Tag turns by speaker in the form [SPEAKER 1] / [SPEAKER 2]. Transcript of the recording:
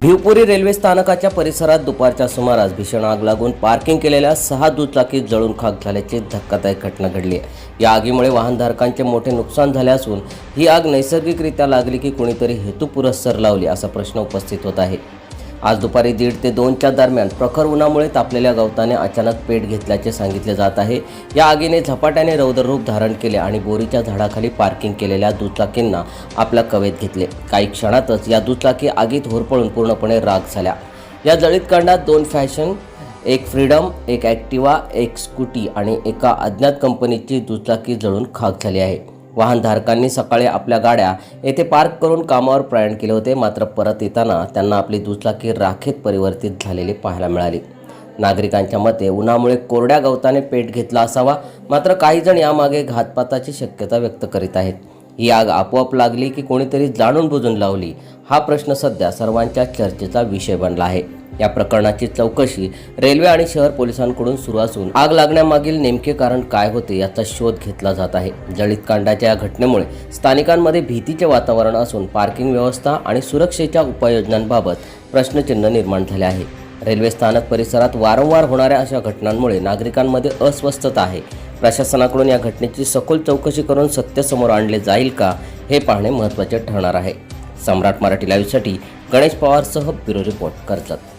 [SPEAKER 1] Bhivpuri railway स्थानकाच्या परिसरात दुपारच्या सुमारास भीषण आग लागून पार्किंग केलेल्या सहा दुचाकी जळून खाक झाल्याची धक्कादायक घटना घडली आहे. या आगीमुळे वाहनधारकांचे मोठे नुकसान झाले असून ही आग नैसर्गिकरित्या लागली की कोणीतरी हेतुपुरस्सर लावली असा प्रश्न उपस्थित होत आहे. आज दुपारी दीड ते दोनच्या दरम्यान प्रखर उन्हामुळे तापलेल्या गवताने अचानक पेट घेतल्याचे सांगितले जात आहे. या आगीने झपाट्याने रौद्ररूप धारण केले आणि बोरीच्या झाडाखाली पार्किंग केलेल्या दुचाकींना आपल्या कवेत घेतले. काही क्षणातच या दुचाकी आगीत होरपळून पूर्णपणे राग झाल्या. या जळीत कांडात दोन फॅशन एक फ्रीडम एक ॲक्टिवा एक स्कूटी आणि एका अज्ञात कंपनीची दुचाकी जळून खाक झाली आहे. वाहनधारकांनी सकाळी आपल्या गाड्या येथे पार्क करून कामावर प्रयाण केले होते. मात्र परत येताना त्यांना आपली दुचाकी राखेत परिवर्तित झालेली पाहायला मिळाली. नागरिकांच्या मते उन्हामुळे कोरड्या गवताने पेट घेतला असावा. मात्र काहीजण यामागे घातपाताची शक्यता व्यक्त करीत आहेत. ही आग आपोआप लागली की कोणीतरी जाणून बुजून लावली. हा प्रश्न सध्या सर्वांच्या चर्चेचा विषय बनला आहे. या प्रकरणाची चौकशी रेल्वे आणि शहर पोलिसांकडून सुरू असून आग लागण्यामागील नेमके कारण काय होते याचा शोध घेतला जात आहे. जळीत कांडाच्या या घटनेमुळे स्थानिकांमध्ये भीतीचे वातावरण असून पार्किंग व्यवस्था आणि सुरक्षेच्या उपाययोजनांबाबत प्रश्नचिन्ह निर्माण झाले आहे. रेल्वे स्थानक परिसरात वारंवार होणाऱ्या अशा घटनांमुळे नागरिकांमध्ये अस्वस्थता आहे. प्रशासनाकडून या घटनेची सखोल चौकशी करून सत्य समोर आणले जाईल का हे पाहणे महत्त्वाचे ठरणार आहे. सम्राट मराठी लाईव्हसाठी गणेश पवारसह ब्युरो रिपोर्ट कर्जत.